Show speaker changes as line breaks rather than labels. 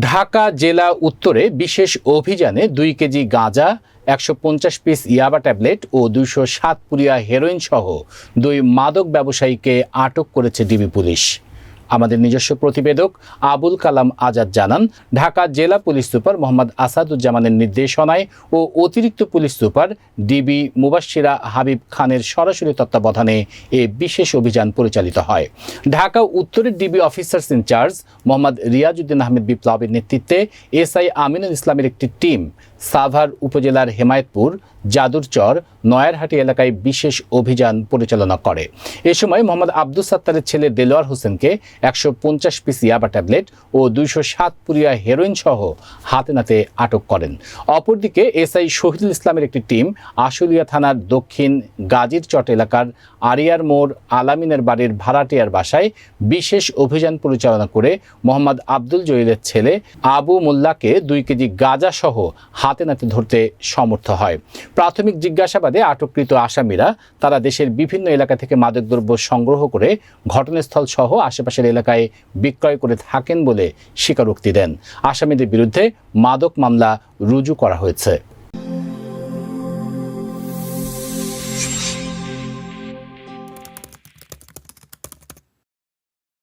ঢাকা জেলা উত্তরে বিশেষ অভিযানে দুই কেজি গাঁজা, একশো পঞ্চাশ পিস ইয়াবা ট্যাবলেট ও দুইশো সাত পুরিয়া হেরোইন সহ দুই মাদক ব্যবসায়ীকে আটক করেছে ডিবি পুলিশ। আমাদের নিজস্ব প্রতিবেদক আবুল কালাম আজাদ জানান, ঢাকা জেলা পুলিশ সুপার মোহাম্মদ আসাদুজ্জামানের নির্দেশনায় ও অতিরিক্ত police super DB Mubashira Habib খানের সরাসরি তত্ত্বাবধানে এ বিশেষ অভিযান পরিচালিত হয়। ঢাকা উত্তরের DB officers in charge Mohammad Riazuddin Ahmed বিপ্লবের নেতৃত্বে এসআই আমিনুল ইসলামের একটি টিম সাভার উপজেলার হেমায়তপুর, জাদুরচর, নয়ারহাটি এলাকায় বিশেষ অভিযান পরিচালনা করে। এ সময় মোহাম্মদ আব্দুল সাত্তারের ছেলে দেলোয়ার হোসেনকে একশো পঞ্চাশ পিস ইয়াবা ট্যাবলেট ও দুইশো সাত পুরিয়া হেরোইন সহ হাতে নাতে আটক করেন। অপরদিকে এসআই শহীদুল ইসলামের একটি টিম আশুলিয়া থানার দক্ষিণ গাজীর চট এলাকার আরিয়ার মোড় আলামিনের বাড়ির ভাড়াটিয়ার বাসায় বিশেষ অভিযান পরিচালনা করে মোহাম্মদ আব্দুল জলিলের ছেলে আবু মোল্লাকে দুই কেজি গাঁজা সহ হাতে নাতে ধরতে সমর্থ হয়। প্রাথমিক জিজ্ঞাসাবাদে আটককৃত আসামিরা তারা দেশের বিভিন্ন এলাকা থেকে মাদকদ্রব্য সংগ্রহ করে ঘটনাস্থল সহ আশেপাশের এলাকায় বিক্রয় করে থাকেন বলে স্বীকারোক্তি দেন। আসামিদের বিরুদ্ধে মাদক মামলা রুজু করা হয়েছে।